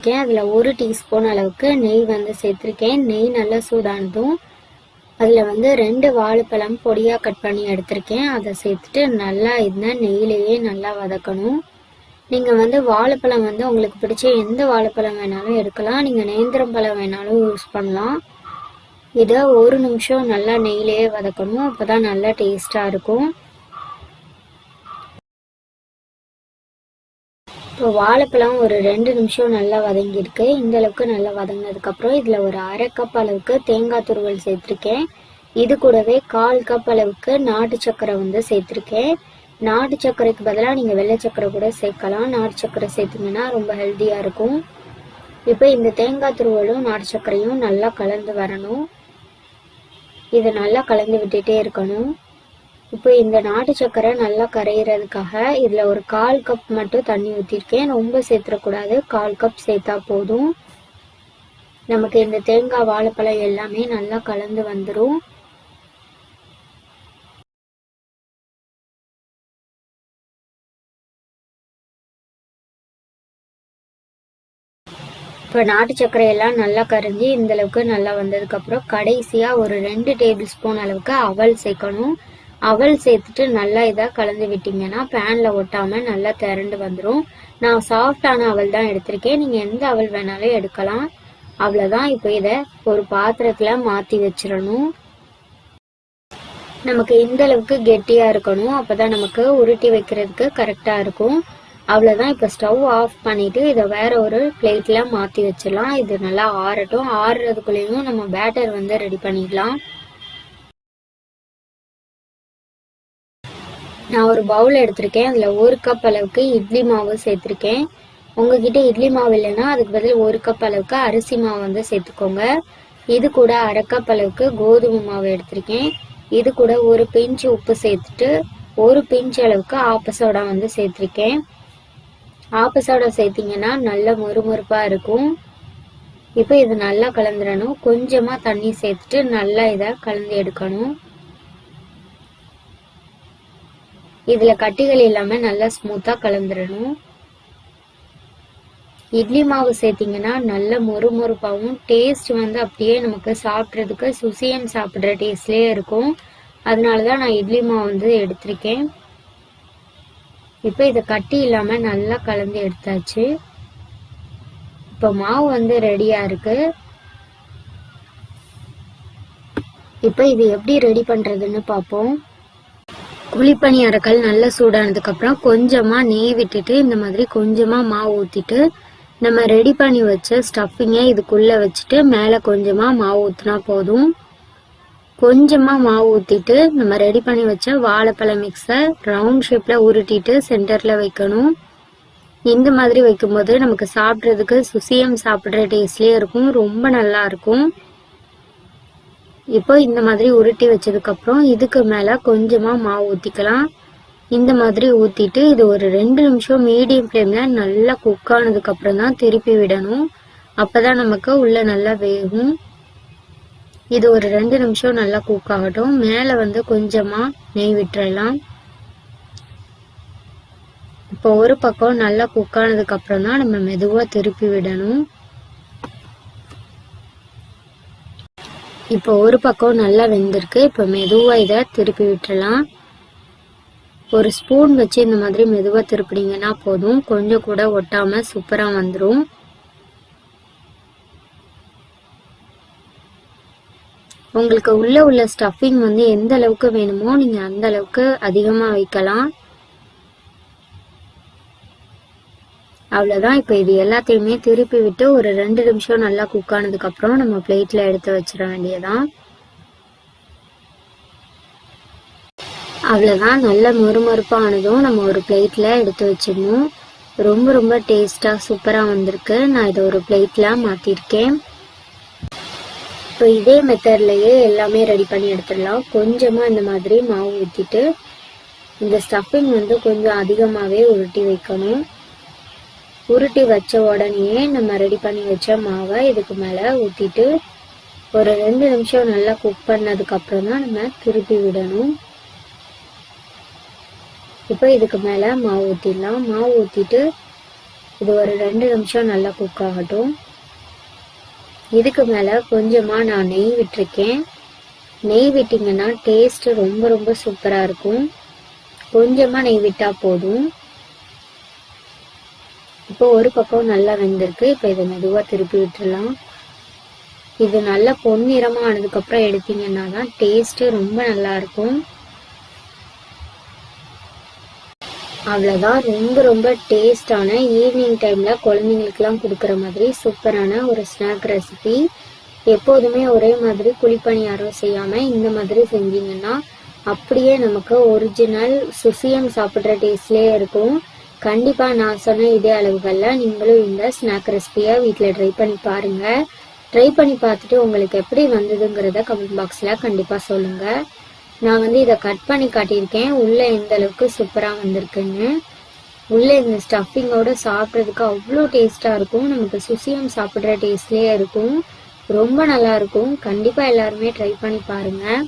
சேர்த்துருக்கேன். அதில் ஒரு டீஸ்பூன் அளவுக்கு நெய் வந்து சேர்த்துருக்கேன். நெய் நல்லா சூடானதும் அதில் வந்து ரெண்டு வாழைப்பழம் பொடியாக கட் பண்ணி எடுத்திருக்கேன். அதை சேர்த்துட்டு நல்லா இருந்தால் நெய்லேயே நல்லா வதக்கணும். நீங்கள் வந்து வாழைப்பழம் வந்து உங்களுக்கு பிடிச்ச எந்த வாழைப்பழம் வேணாலும் எடுக்கலாம். நீங்கள் நேந்திரம் பழம் வேணாலும் யூஸ் பண்ணலாம். இதை ஒரு நிமிஷம் நல்லா நெய்லேயே வதக்கணும். அப்போ தான் நல்லா டேஸ்ட்டாக இருக்கும். இப்போ வாழைப்பழம் ஒரு ரெண்டு நிமிஷம் நல்லா வதங்கியிருக்கு. இந்த அளவுக்கு நல்லா வதங்கினதுக்கப்புறம் இதில் ஒரு அரை கப் அளவுக்கு தேங்காய் துருவல் சேர்த்துருக்கேன். இது கூடவே கால் கப் அளவுக்கு நாட்டு சக்கரை வந்து சேர்த்துருக்கேன். நாட்டு சக்கரைக்கு பதிலாக நீங்கள் வெள்ளை சக்கரை கூட சேர்க்கலாம். நாட்டு சக்கரை சேர்த்திங்கன்னா ரொம்ப ஹெல்த்தியாக இருக்கும். இப்போ இந்த தேங்காய் துருவலும் நாட்டு சர்க்கரையும் நல்லா கலந்து வரணும். இதை நல்லா கலந்து விட்டுட்டே இருக்கணும். இப்போ இந்த நாட்டு சக்கரை நல்லா கரையிறதுக்காக இதில் ஒரு கால் கப் மட்டும் தண்ணி ஊற்றிருக்கேன் ரொம்ப சேர்த்துடக்கூடாது கால் கப் சேர்த்தா போதும். நமக்கு இந்த தேங்காய் வாழைப்பழம் எல்லாமே நல்லா கலந்து வந்துடும் இப்போ நாட்டு சர்க்கரை எல்லாம் நல்லா கரைஞ்சி இந்த அளவுக்கு நல்லா வந்ததுக்கப்புறம் கடைசியாக ஒரு ரெண்டு டேபிள் ஸ்பூன் அளவுக்கு அவல் சேர்க்கணும். அவல் சேர்த்துட்டு நல்லா இதாக கலந்து விட்டீங்கன்னா பேனில் ஒட்டாமல் நல்லா திரண்டு வந்துடும் நான் சாஃப்டான அவல் தான் எடுத்திருக்கேன். நீங்கள் எந்த அவல் வேணாலும் எடுக்கலாம். அவ்வளோதான் இப்போ இதை ஒரு பாத்திரத்தில் மாற்றி வச்சிடணும் நமக்கு இந்த அளவுக்கு கெட்டியாக இருக்கணும். அப்போ தான் நமக்கு உருட்டி வைக்கிறதுக்கு கரெக்டாக இருக்கும். அவ்வளோதான் இப்போ ஸ்டவ் ஆஃப் பண்ணிவிட்டு இதை வேற ஒரு பிளேட்டில் மாற்றி வச்சிடலாம் இது நல்லா ஆறட்டும். ஆறுறதுக்குள்ளேயும் நம்ம பேட்டர் வந்து ரெடி பண்ணிடலாம். நான் ஒரு பவுல் எடுத்திருக்கேன். அதில் ஒரு கப் அளவுக்கு இட்லி மாவு சேர்த்துருக்கேன். உங்ககிட்ட இட்லி மாவு இல்லைன்னா அதுக்கு பதில் ஒரு கப் அளவுக்கு அரிசி மாவு வந்து சேர்த்துக்கோங்க. இது கூட அரை கப் அளவுக்கு கோதுமை மாவு எடுத்திருக்கேன். இது கூட ஒரு பிஞ்சு உப்பு சேர்த்துட்டு ஒரு பிஞ்சு அளவுக்கு ஆப்பசோடா வந்து சேர்த்துருக்கேன். ஆப்பசோடா சேர்த்திங்கன்னா நல்ல மொறுமொறுப்பாக இருக்கும். இப்போ இது நல்லா கலந்துடணும். கொஞ்சமாக தண்ணி சேர்த்துட்டு நல்லா இதை கலந்து எடுக்கணும். இதில் கட்டிகள் இல்லாமல் நல்லா ஸ்மூத்தாக கலந்துடணும் இட்லி மாவு சேர்த்திங்கன்னா நல்ல மொறு மொறுப்பாகவும் டேஸ்ட் வந்து அப்படியே நமக்கு சாப்பிட்றதுக்கு சுசியம் சாப்பிட்ற டேஸ்ட்லேயே இருக்கும். அதனால தான் நான் இட்லி மாவு வந்து எடுத்திருக்கேன். இப்போ இதை கட்டி இல்லாமல் நல்லா கலந்து எடுத்தாச்சு. இப்போ மாவு வந்து ரெடியாக இருக்கு. இப்போ இது எப்படி ரெடி பண்ணுறதுன்னு பார்ப்போம். குழிப்பணி அரைக்கல் நல்லா சூடானதுக்கப்புறம் கொஞ்சமாக நெய் விட்டுட்டு இந்த மாதிரி கொஞ்சமாக மாவு ஊற்றிட்டு நம்ம ரெடி பண்ணி வச்ச ஸ்டஃபிங்கை இதுக்குள்ளே வச்சுட்டு மேலே கொஞ்சமாக மாவு ஊற்றினா போதும். கொஞ்சமாக மாவு ஊற்றிட்டு நம்ம ரெடி பண்ணி வச்ச வாழைப்பழ மிக்ஸை ரவுண்ட் ஷேப்பில் உருட்டிட்டு சென்டரில் வைக்கணும். இந்த மாதிரி வைக்கும்போது நமக்கு சாப்பிட்றதுக்கு சுசியம் சாப்பிட்ற டேஸ்ட்லேயே இருக்கும். ரொம்ப நல்லா இருக்கும். இப்போ இந்த மாதிரி உருட்டி வச்சதுக்கப்புறம் இதுக்கு மேலே கொஞ்சமாக மாவு ஊற்றிக்கலாம் இந்த மாதிரி ஊற்றிட்டு இது ஒரு ரெண்டு நிமிஷம் மீடியம் ஃப்ளேமில் நல்லா குக் ஆனதுக்கப்புறம் தான் திருப்பி விடணும். அப்போ தான் நமக்கு உள்ளே நல்லா வேகும். இது ஒரு ரெண்டு நிமிஷம் நல்லா குக் ஆகட்டும். மேலே வந்து கொஞ்சமாக நெய் விட்டுறலாம். இப்போ ஒரு பக்கம் நல்லா குக் ஆனதுக்கப்புறம் தான் நம்ம மெதுவாக திருப்பி விடணும். இப்போ ஒரு பக்கம் நல்லா வெந்திருக்கு. இப்போ மெதுவாக இதை திருப்பி விட்டுறலாம். ஒரு ஸ்பூன் வச்சு இந்த மாதிரி மெதுவாக திருப்பினீங்கன்னா போதும். கொஞ்சம் கூட ஒட்டாமல் சூப்பராக வந்துடும் உங்களுக்கு உள்ளே உள்ள ஸ்டஃபிங் வந்து எந்த அளவுக்கு வேணுமோ நீங்கள் அந்த அளவுக்கு அதிகமாக வைக்கலாம். அவ்வளோதான் இப்போ இது எல்லாத்தையுமே திருப்பி விட்டு ஒரு ரெண்டு நிமிஷம் நல்லா குக் ஆனதுக்கப்புறம் நம்ம பிளேட்டில் எடுத்து வச்சிட வேண்டியதான் அவ்வளோதான் நல்ல மொறுமொறுப்பானதும் நம்ம ஒரு பிளேட்டில் எடுத்து வச்சிடணும். ரொம்ப ரொம்ப டேஸ்ட்டாக சூப்பராக வந்திருக்கு. நான் இதை ஒரு பிளேட்டில் மாற்றிருக்கேன் இப்போ இதே மெத்தட்லேயே எல்லாமே ரெடி பண்ணி எடுத்துடலாம். கொஞ்சமாக இந்த மாதிரி மாவு ஊற்றிட்டு இந்த ஸ்டஃபிங் வந்து கொஞ்சம் அதிகமாகவே உருட்டி வைக்கணும். உருட்டி வச்ச உடனேயே நம்ம ரெடி பண்ணி வச்ச மாவை இதுக்கு மேலே ஊற்றிட்டு ஒரு ரெண்டு நிமிஷம் நல்லா குக் பண்ணதுக்கப்புறம் தான் நம்ம திருப்பி விடணும். இப்போ இதுக்கு மேலே மாவு ஊற்றிடலாம் மாவு ஊற்றிட்டு இது ஒரு ரெண்டு நிமிஷம் நல்லா குக் ஆகட்டும். இதுக்கு மேலே கொஞ்சமாக நான் நெய் விட்டுருக்கேன். நெய் விட்டிங்கன்னா டேஸ்ட்டு ரொம்ப ரொம்ப சூப்பராக இருக்கும். கொஞ்சமாக நெய் விட்டால் போதும். இப்போ ஒரு பக்கம் நல்லா வெந்திருக்கு. இப்போ இதை மெதுவாக திருப்பி விட்டுடலாம் இது நல்லா பொன்னிறமாக ஆனதுக்கப்புறம் எடுத்தீங்கன்னா தான் டேஸ்ட்டு ரொம்ப நல்லாயிருக்கும் அவ்வளோதான் ரொம்ப ரொம்ப டேஸ்டான ஈவினிங் டைமில் குழந்தைங்களுக்குலாம் கொடுக்குற மாதிரி சூப்பரான ஒரு ஸ்நாக் ரெசிபி எப்போதுமே ஒரே மாதிரி குழிப்பணியாரம் செய்யாமல் இந்த மாதிரி செஞ்சீங்கன்னா அப்படியே நமக்கு ஒரிஜினல் சுசியம் சாப்பிட்ற டேஸ்ட்லேயே இருக்கும். கண்டிப்பாக நான் சொன்ன இதே அளவுகளில் நீங்களும் இந்த ஸ்நாக் ரெசிபியை வீட்டில் ட்ரை பண்ணி பாருங்கள் ட்ரை பண்ணி பார்த்துட்டு உங்களுக்கு எப்படி வந்ததுங்கிறத கமெண்ட் பாக்ஸில் கண்டிப்பாக சொல்லுங்கள் நான் வந்து இதை கட் பண்ணி காட்டியிருக்கேன். உள்ளே எந்த அளவுக்கு சூப்பராக வந்திருக்குன்னு. உள்ளே இந்த ஸ்டஃபிங்கோட சாப்பிட்றதுக்கு அவ்வளோ டேஸ்ட்டாக இருக்கும். நமக்கு சுசியம் சாப்பிட்ற டேஸ்ட்லேயே இருக்கும். ரொம்ப நல்லா இருக்கும். கண்டிப்பாக எல்லாருமே ட்ரை பண்ணி பாருங்கள்